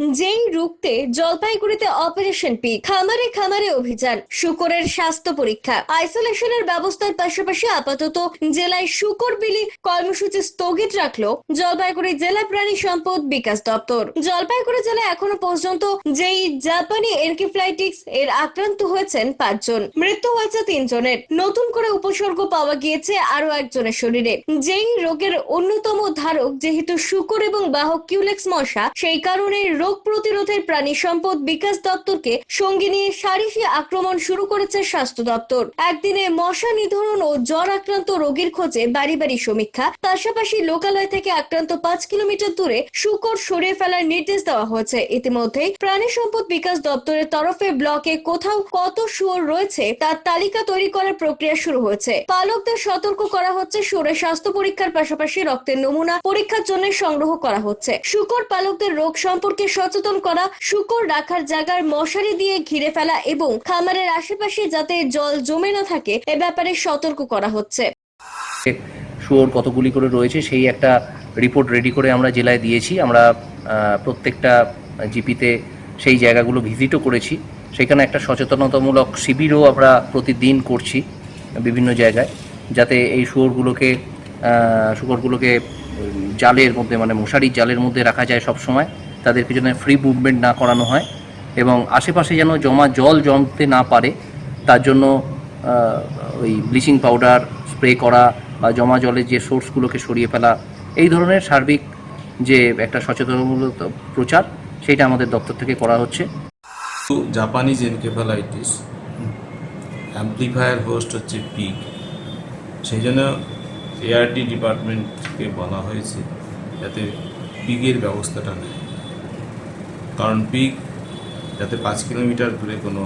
যেই রুখতে জলপাইগুড়িতে অপারেশন পি খামারে খামারে অভিযান, শুকরের স্বাস্থ্য পরীক্ষা আইসোলেশনের ব্যবস্থার পাশাপাশি আপাতত জেলায় শুকর বিলি কর্মসূচি স্থগিত রাখল জলপাইগুড়ি জেলা প্রাণী সম্পদ বিকাশ দপ্তর। জলপাইগুড়ি জেলায় এখনও পর্যন্ত যেই জাপানি এনকিফ্লাইটিক্স এর আক্রান্ত হয়েছেন পাঁচজন, মৃত্যু হয়েছে তিনজনের। নতুন করে উপসর্গ পাওয়া গিয়েছে আরও একজনের শরীরে। যেই রোগের অন্যতম ধারক, যেহেতু শুকর এবং বাহক কিউলেক্স মশা, সেই কারণে রোগ প্রতিরোধের প্রাণী সম্পদ বিকাশ দপ্তরকে সঙ্গে নিয়ে সারিফি আক্রমণ শুরু করেছে স্বাস্থ্য দপ্তর। একদিনে মশা নিধন ও জ্বর আক্রান্ত রোগীর খোঁজে বাড়ি বাড়ি সমীক্ষা। পাশাপাশি লোকালয় থেকে আক্রান্ত পাঁচ কিলোমিটার দূরে শুকর সরিয়ে ফেলার নির্দেশ দেওয়া হয়েছে। ইতিমধ্যে প্রাণী সম্পদ বিকাশ দপ্তরের তরফে ব্লকে কোথাও কত শুয়োর রয়েছে তার তালিকা তৈরি করার প্রক্রিয়া শুরু হয়েছে। পালকদের সতর্ক করা হচ্ছে, শুয়োরের স্বাস্থ্য পরীক্ষার পাশাপাশি রক্তের নমুনা পরীক্ষার জন্য সংগ্রহ করা হচ্ছে। শুকর পালকদের রোগ সম্পর্কে সচেতন করা, শুকর রাখার জায়গার মশারি দিয়ে ঘিরে ফেলা এবং খামারের আশেপাশে যাতে জল জমে না থাকে, এ ব্যাপারে সতর্ক করা হচ্ছে। শুয়োর কতগুলি করে রয়েছে সেই একটা রিপোর্ট রেডি করে আমরা জেলায় দিয়েছি। আমরা প্রত্যেকটা জিপিতে সেই জায়গাগুলো ভিজিটও করেছি। সেখানে একটা সচেতনতামূলক শিবিরও আমরা প্রতিদিন করছি বিভিন্ন জায়গায়, যাতে এই শুয়োরগুলোকে শুকরগুলোকে জালের মধ্যে মানে মশারির জালের মধ্যে রাখা যায় সব সময় তাদেরকে যেন ফ্রি মুভমেন্ট না করানো হয় এবং আশেপাশে যেন জমা জল জমতে না পারে, তার জন্য ওই ব্লিচিং পাউডার স্প্রে করা বা জমা জলের যে সোর্সগুলোকে সরিয়ে ফেলা, এই ধরনের সার্বিক যে একটা সচেতনমূলক প্রচার, সেটা আমাদের দপ্তর থেকে করা হচ্ছে। জাপানিজ এনকেফালাইটিস অ্যাম্প্লিফায়ার হোস্ট হচ্ছে পিক সেই জন্য এআরডি ডিপার্টমেন্টকে বলা হয়েছে যাতে পিগের ব্যবস্থাটা নেয়। কারণ পিক যাতে পাঁচ কিলোমিটার দূরে কোনো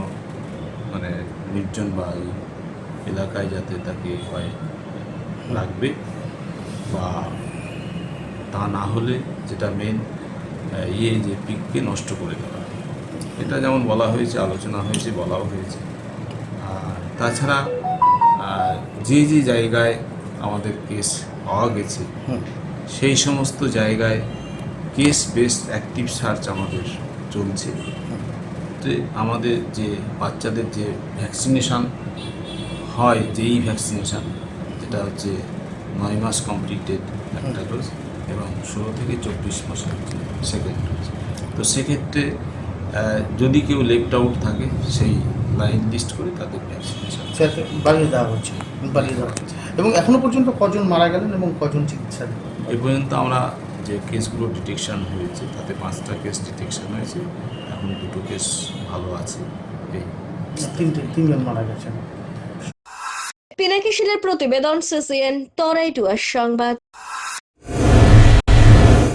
মানে নির্জন বা এলাকায় যাতে তাকে হয় রাখবে বা তা না হলে যেটা মেন ইয়ে যে পিককে নষ্ট করে দেওয়া। এটা যেমন বলা হয়েছে আলোচনা হয়েছে বলাও হয়েছে। আর তাছাড়া যে যে জায়গায় আমাদের কেস পাওয়া গেছে সেই সমস্ত জায়গায় কেস বেসড অ্যাক্টিভ সার্চ আমাদের চলছে। তো আমাদের যে বাচ্চাদের যে ভ্যাকসিনেশান হয় যেই ভ্যাকসিনেশান যেটা হচ্ছে নয় মাস কমপ্লিটেড একটা ডোজ এবং ষোলো থেকে চব্বিশ মাস হচ্ছে সেকেন্ড ডোজ তো সেক্ষেত্রে যদি কেউ লেফট আউট থাকে সেই লাইন লিস্ট করে তাদের ভ্যাকসিনেশন বাড়িয়ে দেওয়া হচ্ছে বাড়িয়ে দেওয়া হচ্ছে। এবং এখনও পর্যন্ত কজন মারা গেলেন এবং কজন চিকিৎসা এ পর্যন্ত আমরা যে কেসগুলো ডিটেকশান হয়েছে তাতে পাঁচটা কেস ডিটেকশান হয়েছে। এখন দুটো কেস ভালো আছে। এই তিনটে তিনজন মারা গেছেন। পিনাকি শিলের প্রতিবেদন সিসিএন তরাই টুয়ার সংবাদ।